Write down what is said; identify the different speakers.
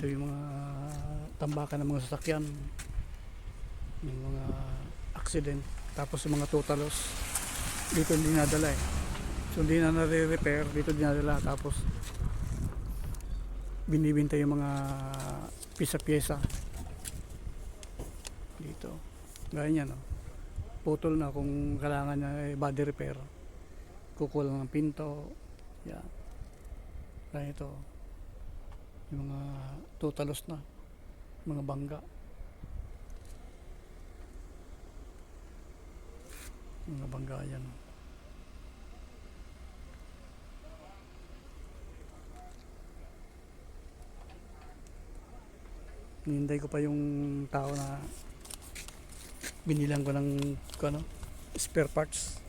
Speaker 1: Ito yung mga tambakan ng mga sasakyan. Yung mga accident. Tapos yung mga totalos. Dito hindi nadala eh. So hindi na nare-repair. Dito dinadala. Tapos binibinta yung mga pisa-pyesa. Dito. Gaya niya no. Putol na kung kailangan niya eh, body repair. Kukulang ng pinto. Yan. Gaya ito. Yung mga totalos na. Mga bangga. Mga bangga yan. Hinihintay ko pa yung tao na binilang ko ng ano, spare parts.